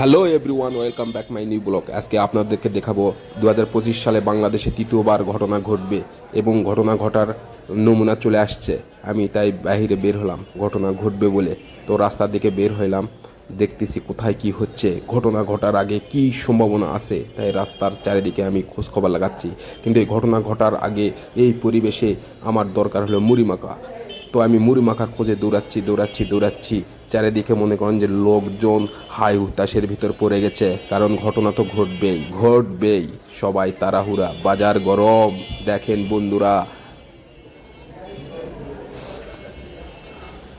Hello everyone welcome back my new blog আজকে আপনাদেরকে দেখাবো দু হাজার পঁচিশ সালে বাংলাদেশে তৃতীয়বার ঘটনা ঘটবে এবং ঘটনা ঘটার নমুনা চলে আসছে। আমি তাই বাহিরে বের হলাম, ঘটনা ঘটবে বলে। তো রাস্তার দিকে বের হইলাম, দেখতেছি কোথায় কি হচ্ছে, ঘটনা ঘটার আগে কি সম্ভাবনা আছে, তাই রাস্তার চারিদিকে আমি খোঁজখবর লাগাচ্ছি। কিন্তু এই ঘটনা ঘটার আগে এই পরিবেশে আমার দরকার হলো মুড়ি মাখা তো আমি মুড়ি মাখা খোঁজে দৌড়াচ্ছি দৌড়াচ্ছি দৌড়াচ্ছি চারিদিকে মনে করেন যে লোকজন হাই হুতাশের ভিতর পড়ে গেছে। কারণ ঘটনা তো ঘটবেই ঘটবেই। সবাই তাড়াহুড়া, বাজার গরম। দেখেন বন্ধুরা।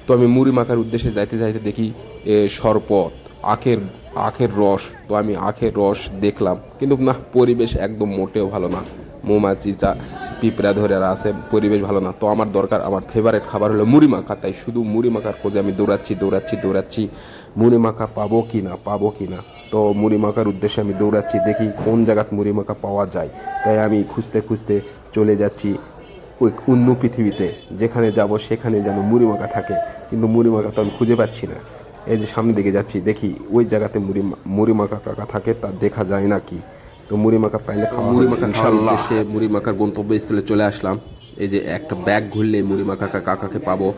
তো আমি মুড়ি মাখার উদ্দেশ্যে যাইতে যাইতে দেখি, এ শরবত আখের আখের রস। তো আমি আখের রস দেখলাম। কিন্তু না, পরিবেশ একদম মোটেও ভালো না। মৌমাছি চা পিঁপড়া ধরে আর আছে, পরিবেশ ভালো না। তো আমার দরকার, আমার ফেভারিট খাবার হলো মুড়ি মাখা। তাই শুধু মুড়ি মাখার খোঁজে আমি দৌড়াচ্ছি দৌড়াচ্ছি দৌড়াচ্ছি। মুড়ি মাখা পাবো কি না, পাবো কি না? তো মুড়ি মাখার উদ্দেশ্যে আমি দৌড়াচ্ছি, দেখি কোন জায়গাত মুড়ি মাখা পাওয়া যায়। তাই আমি খুঁজতে খুঁজতে চলে যাচ্ছি ওই অন্য পৃথিবীতে। যেখানে যাব সেখানে যেন মুড়ি মাখা থাকে। কিন্তু মুড়ি মাখা তো আমি খুঁজে পাচ্ছি না। এই যে সামনের দিকে যাচ্ছি, দেখি ওই জায়গাতে মুড়ি মুড়ি মাখা কাকা থাকে, তা দেখা যায় নাকি তো মুড়ি মাখা পাইলে মুড়ি মাখা ইনশাল্লাহ সে মুড়ি মাখার গন্তব্যস্থলে চলে আসলাম। এই যে একটা ব্যাগ ঘুরলে মুড়ি মাখা কা- কাকাকে পাবো।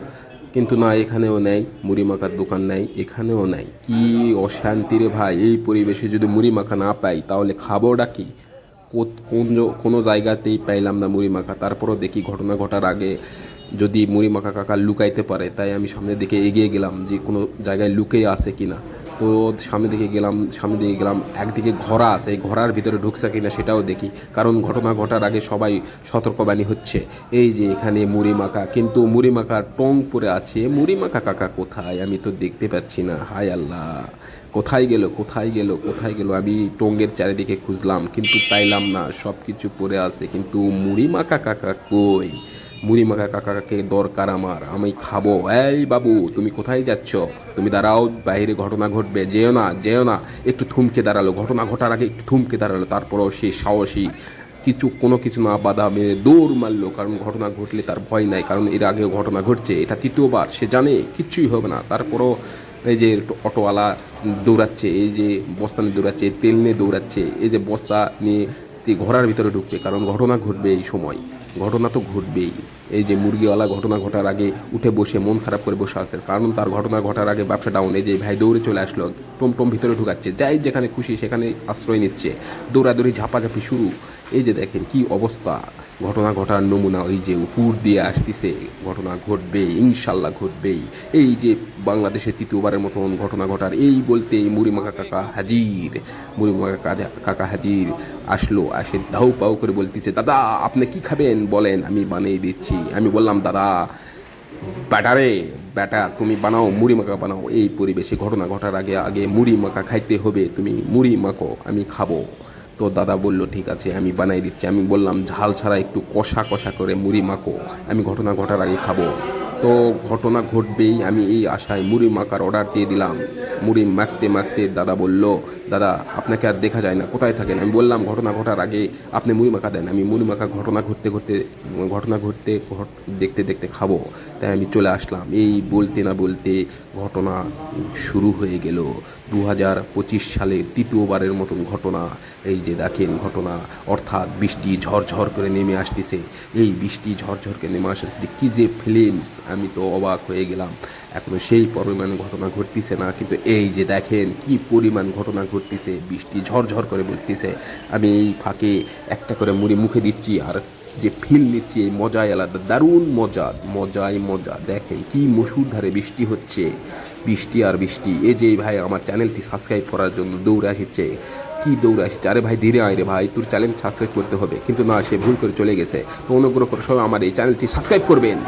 কিন্তু না এখানেও নেই মুড়ি মাখার দোকান নেই এখানেও নাই। কি অশান্তি রে ভাই এই পরিবেশে যদি মুড়ি মাখা না পাই তাহলে খাবোটা কি? কোন কোনো জায়গাতেই পাইলাম না মুড়ি মাখা। তারপরও দেখি ঘটনা ঘটার আগে যদি মুড়ি মাখা কাকা লুকাইতে পারে তাই আমি সামনের দিকে এগিয়ে গেলাম যে কোনো জায়গায় লুকিয়ে আছে কিনা। তো সামনের দিকে গেলাম, সামনের দিকে গেলাম, একদিকে ঘোড়া আছে, এই ঘোড়ার ভিতরে ঢুকছে কিনা সেটাও দেখি। কারণ ঘটনা ঘটার আগে সবাই সতর্কবাণী হচ্ছে। এই যে এখানে মুড়ি মাখা কিন্তু মুড়ি মাখা টং পরে আছে। মুড়ি মাখা কাকা কোথায়? আমি তো দেখতে পাচ্ছি না। হায় আল্লাহ। কোথায় গেল? কোথায় গেল? কোথায় গেল? আমি টঙ্গের চারিদিকে খুঁজলাম, কিন্তু পাইলাম না। সব কিছু পরে আছে, কিন্তু মুড়ি মাখা কাকা কই? মুড়ি মাখা কাকাকে দরকার আমার। আমি খাব। এই বাবু, তুমি কোথায় যাচ্ছ? তুমি দাঁড়াও, বাইরে ঘটনা ঘটবে। যেও না যেও না। একটু থুমকে দাঁড়াল। ঘটনা ঘটার আগে একটু থুমকে দাঁড়াল। তারপরও সে সাহসী। কিছু, কোনো কিছু না বাধা মেরে দৌড় মারলো। কারণ ঘটনা ঘটলে তার ভয় নাই। কারণ এর আগেও ঘটনা ঘটছে। এটা তৃতীয়বার। সে জানে, কিচ্ছুই হবে না। তারপরও এই যে অটোওয়ালা দৌড়াচ্ছে, এই যে বস্তা নিয়ে দৌড়াচ্ছে, তেল নিয়ে দৌড়াচ্ছে, এই যে বস্তা নিয়ে যে ঘোড়ার ভিতরে ঢুকবে, কারণ ঘটনা ঘটবে এই সময়। ঘটনা তো ঘটবেই। এই যে মুরগিওয়ালা ঘটনা ঘটার আগে উঠে বসে মন খারাপ করে বসে আসে কারণ তার ঘটনা ঘটার আগে ব্যবসা ডাউন এই যে ভাই দৌড়ে চলে আসলো টমটম ভিতরে ঢুকাচ্ছে, যাই যেখানে খুশি সেখানে আশ্রয় নিচ্ছে। দৌড়াদৌড়ি, ঝাপাঝাপি শুরু। এই যে দেখেন কি অবস্থা। ঘটনা ঘটার নমুনা ওই যে উপর দিয়ে আসতেছে, ঘটনা ঘটবে ইনশাল্লাহ ঘটবেই। এই যে বাংলাদেশে তৃতীয়বারের মতন ঘটনা ঘটার এই বলতে মুড়িমাখা কাকা হাজির, মুড়িমাখা কাজা কাকা হাজির আসলো, আসে ধাউ পাউ করে বলতেছে, দাদা, আপনি কি খাবেন? বলেন, আমি বানিয়ে দিচ্ছি। আমি বললাম, দাদা, ব্যাটারে, ব্যাটা, তুমি বানাও মুড়ি মাখা বানাও। এই পরিবেশে ঘটনা ঘটার আগে আগে মুড়ি মাখা খাইতে হবে, তুমি মুড়ি মাখো আমি খাব। তো দাদা বলল, ঠিক আছে, আমি বানাই দিচ্ছি। আমি বললাম, ঝাল ছাড়া একটু কষা কষা করে মুড়ি মাখো, আমি ঘটনা ঘটার আগে খাব। তো ঘটনা ঘটবেই আমি এই আশায় মুড়ি মাখার অর্ডার দিয়ে দিলাম। মুড়ি মাখতে মাখতে দাদা বলল, দাদা, আপনাকে আর দেখা যায় না, কোথায় থাকেন? আমি বললাম, ঘটনা ঘটার আগে আপনি মুড়ি মাখা দেন, আমি মুড়ি মাখা ঘটনা ঘটতে ঘটতে, ঘটনা ঘটতে ঘট- দেখতে দেখতে খাব। তাই আমি চলে আসলাম। এই বলতে না বলতে ঘটনা শুরু হয়ে গেল। দু হাজার পঁচিশ সালে তৃতীয়বারের মতন ঘটনা, এই যে দেখেন ঘটনা, অর্থাৎ বৃষ্টি ঝরঝর করে নেমে আসতেছে। এই বৃষ্টি ঝরঝর করে নেমে আসার যে কী যে ফিলিমস আমি তো অবাক হয়ে গেলাম। এখনও সেই পরিমাণ ঘটনা ঘটতেছে না, কিন্তু এই যে দেখেন কি পরিমাণ ঘটনা ঘটতেছে, বৃষ্টি ঝরঝর করে বলতেছে। আমি এই ফাঁকে একটা করে মুড়ি মুখে দিচ্ছি আর যে ফিল নিচ্ছি, এই মজাই আলাদা। দারুণ মজা, মজাই মজা। দেখেন কি মসুর ধারে বৃষ্টি হচ্ছে। বৃষ্টি আর বৃষ্টি। এ যে ভাই আমার চ্যানেলটি সাবস্ক্রাইব করার জন্য দৌড়ে আসছে কি দৌড়ে আসছে আরে ভাই, ধীরে আয় রে ভাই। তোর চ্যানেল সাবস্ক্রাইব করতে হবে। কিন্তু না, সে ভুল করে চলে গেছে। তো অনুগ্রহ করে সবাই আমার এই চ্যানেলটি সাবস্ক্রাইব করবেন।